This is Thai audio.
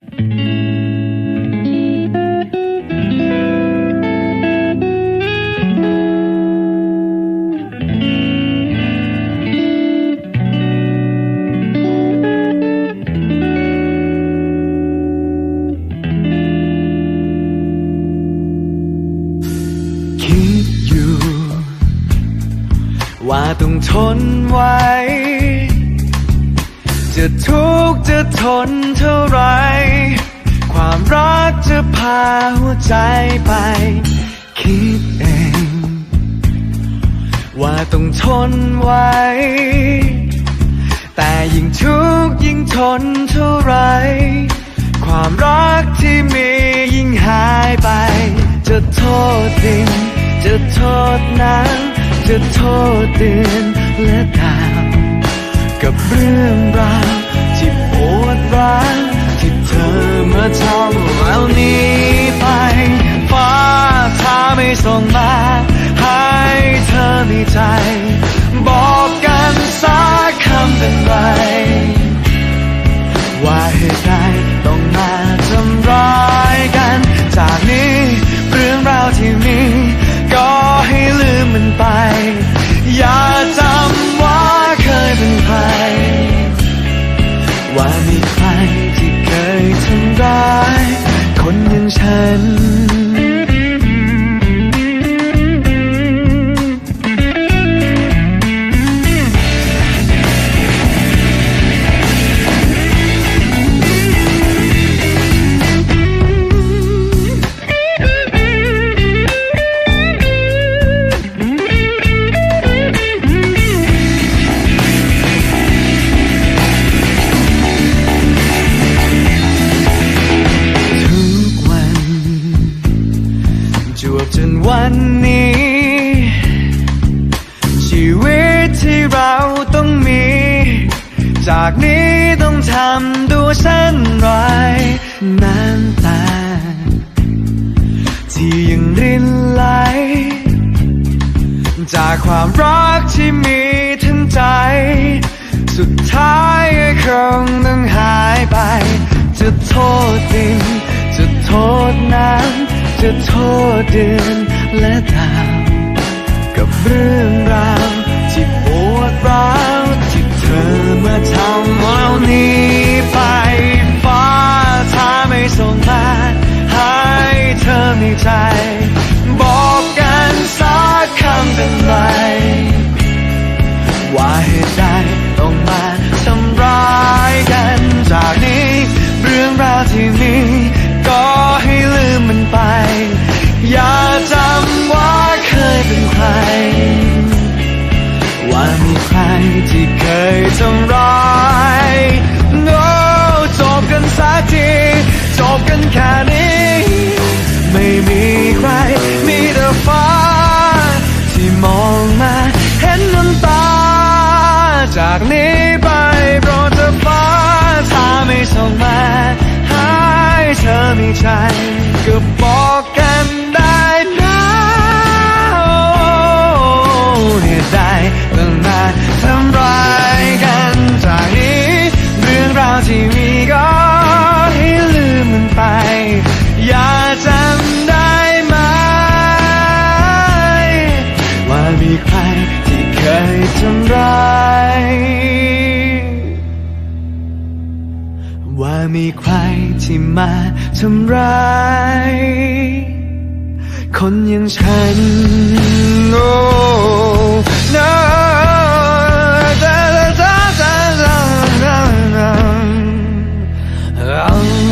คิดอยู่ว่าต้องทนไว้ จะทุกข์จะทนเท่าไร ความรักจะพาหัวใจไป คิดเอง ว่าต้องทนไว้ แต่ยิ่งทุกข์ยิ่งทนเท่าไร ความรักที่มียิ่งหายไป จะโทษดิน จะโทษน้ำจะโทษเดือนและดาว กับเรื่องราวที่ปวดร้าว วันนี้ ชีวิตที่เราต้องมี จากนี้ต้องทำดูเช่นไรน้ำตา ที่ยังรินไหล จากความรักที่มีทั้งใจ สุดท้ายคงต้องหายไป จะโทษดินจะโทษน้ำจะโทษเดือน และดาวกับเรื่องราว เธอมีใจก็บอกกันได้นะเหตุใดต้องมาทำร้ายกันจากนี้ เรื่องราวที่มีก็ให้ลืมมันไป อย่าจำได้ไหม ว่ามีใครที่เคยทำร้าย ว่ามีใครที่มาทำร้ายคนอย่างฉันโอ้ no แต่แต่แต่แต่แต่